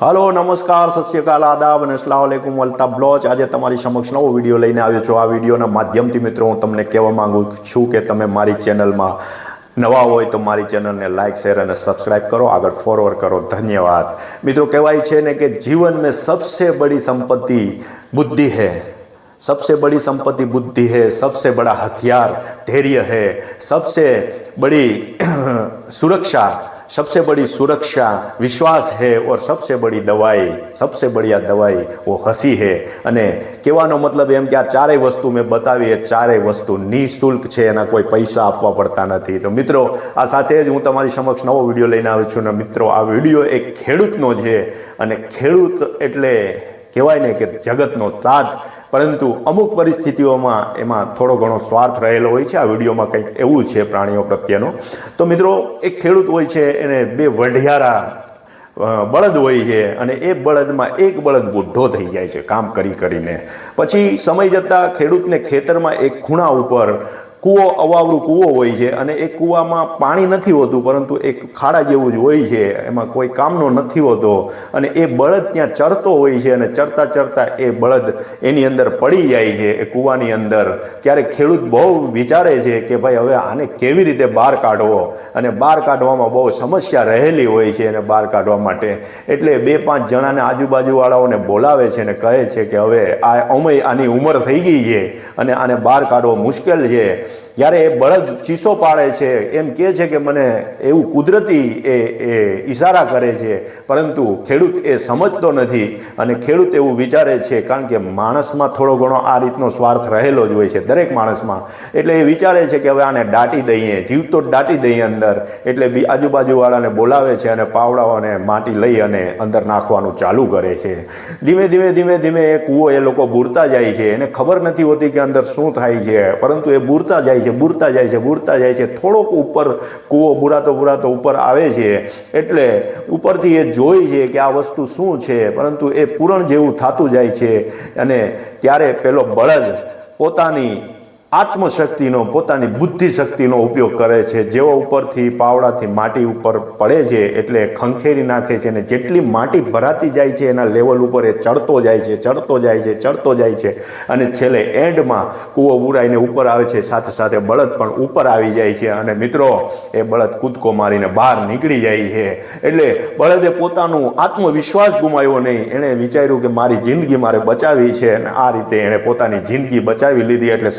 Hello નમસ્કાર સત શ્રી અકાલ આદાબ અને અસલામ વાલેકુમ અલ્તા બ્લોચ આજે તમારી સમક્ષ નવો વિડીયો લઈને આવ્યો છું આ વિડીયોના માધ્યમથી મિત્રો હું તમને કહેવા માંગુ છું કે તમે મારી ચેનલમાં નવા હોય તો મારી ચેનલને લાઇક શેર અને સબસ્ક્રાઇબ કરો આગળ ફોરવર્ડ કરો ધન્યવાદ મિત્રો કહેવાય છે ને કે જીવન में सबसे बड़ी संपत्ति बुद्धि है सबसे बड़ी संपत्ति बुद्धि है सबसे बड़ा हथियार धैर्य है सबसे बड़ी सुरक्षा सबसे बड़ी सुरक्षा विश्वास है और सबसे बड़ी दवाई सबसे बढ़िया दवाई वो हंसी है અને કહેવાનો મતલબ એમ કે આ ચારેય વસ્તુ મેં બતાવી એ ચારેય વસ્તુ નિઃશુલ્ક છે એના કોઈ પૈસા આપવા પડતા નથી તો મિત્રો આ સાથે જ હું તમારી સમક્ષ નવો વિડીયો લઈને આવ્યો છું અને મિત્રો આ વિડીયો એક ખેડૂતનો છે અને ખેડૂત એટલે કહેવાય ને કે જગતનો તાજ પરંતુ અમુક પરિસ્થિતિઓમાં એમાં થોડો ઘણો સ્વાર્થ રહેલો હોય છે. આ વિડીયોમાં કંઈક એવું છે પ્રાણીઓ પ્રત્યેનો. તો મિત્રો, એક ખેડૂત હોય છે, એને બે વઢિયારા બળદ હોય છે અને એ બળદમાં એક બળદ બુઢો થઈ જાય છે, કામ કરી કરીને. પછી સમય જતાં ખેડૂતને ખેતરમાં એક ખૂણા ઉપર કૂવો અવાવરું કૂવો હોય છે અને એ કૂવામાં પાણી નથી હોતું, પરંતુ એક ખાડા જેવું જ હોય છે, એમાં કોઈ કામનો નથી હોતો. અને એ બળદ ત્યાં ચરતો હોય છે અને ચરતા ચરતા એ બળદ એની અંદર પડી જાય છે, એ કૂવાની અંદર. ત્યારે ખેડૂત બહુ વિચારે છે કે ભાઈ હવે આને કેવી રીતે બહાર કાઢવો? અને બહાર કાઢવામાં બહુ સમસ્યા રહેલી હોય છે એને બહાર કાઢવા માટે. એટલે બે પાંચ જણાને આજુબાજુવાળાઓને બોલાવે છે અને કહે છે કે હવે આ અમય આની ઉંમર થઈ ગઈ છે અને આને બહાર કાઢવો મુશ્કેલ છે. જ્યારે એ બળદ ચીસો પાડે છે, એમ કહે છે કે મને એવું કુદરતી એ એ ઈશારા કરે છે, પરંતુ ખેડૂત એ સમજતો નથી અને ખેડૂત એવું વિચારે છે કારણ કે માણસમાં થોડો ઘણો આ રીતનો સ્વાર્થ રહેલો જ હોય છે, દરેક માણસમાં. એટલે એ વિચારે છે કે હવે આને દાટી દઈએ, જીવતો જ દાટી દઈએ અંદર. એટલે બી આજુબાજુવાળાને બોલાવે છે અને પાવડાઓને માટી લઈ અને અંદર નાખવાનું ચાલુ કરે છે. ધીમે ધીમે ધીમે ધીમે એ કૂવો એ લોકો બૂરતા જાય છે. એને ખબર નથી હોતી કે અંદર શું થાય છે, પરંતુ એ બુરતા જાય છે, બુરતા જાય છે, બુરતા જાય છે. થોડોક ઉપર કૂવો બુરાતો બુરાતો ઉપર આવે છે, એટલે ઉપરથી એ જોઈ છે કે આ વસ્તુ શું છે, પરંતુ એ પૂરણ જેવું થતું જાય છે. અને ત્યારે પેલો બળદ પોતાની આત્મશક્તિનો, પોતાની બુદ્ધિ શક્તિનો ઉપયોગ કરે છે. જેવો ઉપરથી, પાવડાથી માટી ઉપર પડે છે એટલે ખંખેરી નાખે છે અને જેટલી માટી ભરાતી જાય છે, એના લેવલ ઉપર એ ચડતો જાય છે, ચડતો જાય છે, ચડતો જાય છે. અને છેલ્લે એન્ડમાં કૂવો ઉડાઈને ઉપર આવે છે, સાથે સાથે બળદ પણ ઉપર આવી જાય છે. અને મિત્રો, એ બળદ કૂદકો મારીને બહાર નીકળી જાય છે. એટલે બળદે પોતાનું આત્મવિશ્વાસ ગુમાવ્યો નહીં. એણે વિચાર્યું કે મારી જિંદગી મારે બચાવી છે અને આ રીતે એણે પોતાની જિંદગી બચાવી લીધી એટલે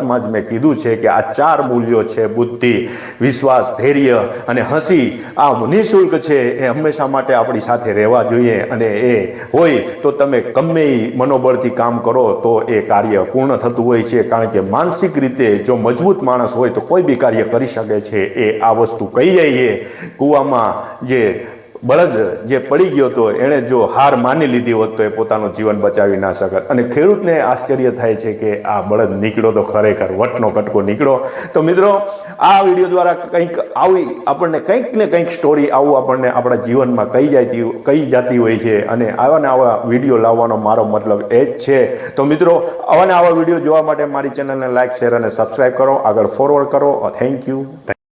શરૂઆતમાં જ મેં કીધું છે કે આ ચાર મૂલ્યો છે, બુદ્ધિ, વિશ્વાસ, ધૈર્ય અને હસી. આ નિઃશુલ્ક છે, એ હંમેશા માટે આપણી સાથે રહેવા જોઈએ અને એ હોય તો તમે ગમે મનોબળથી કામ કરો તો એ કાર્ય પૂર્ણ થતું હોય છે. કારણ કે માનસિક રીતે જો મજબૂત માણસ હોય તો કોઈ બી કાર્ય કરી શકે છે. એ આ વસ્તુ કહી છે કૂવામાં જે બળદ જે પડી ગયો હતો, એણે જો હાર માની લીધી હોત તો એ પોતાનું જીવન બચાવી ના શકત. અને ખેડૂતને આશ્ચર્ય થાય છે કે આ બળદ નીકળ્યો તો ખરેખર, વટનો કટકો નીકળો તો મિત્રો, આ વીડિયો દ્વારા કંઈક આવી આપણને કંઈક ને કંઈક સ્ટોરી આવું આપણને આપણા જીવનમાં કહી જતી કહી જતી હોય છે. અને આવા ને આવા વીડિયો લાવવાનો મારો મતલબ એ જ છે. તો મિત્રો, આવા ને આવા વીડિયો જોવા માટે મારી ચેનલને લાઇક શેર અને સબસ્ક્રાઈબ કરો. આગળ ફોરવર્ડ કરો. Thank you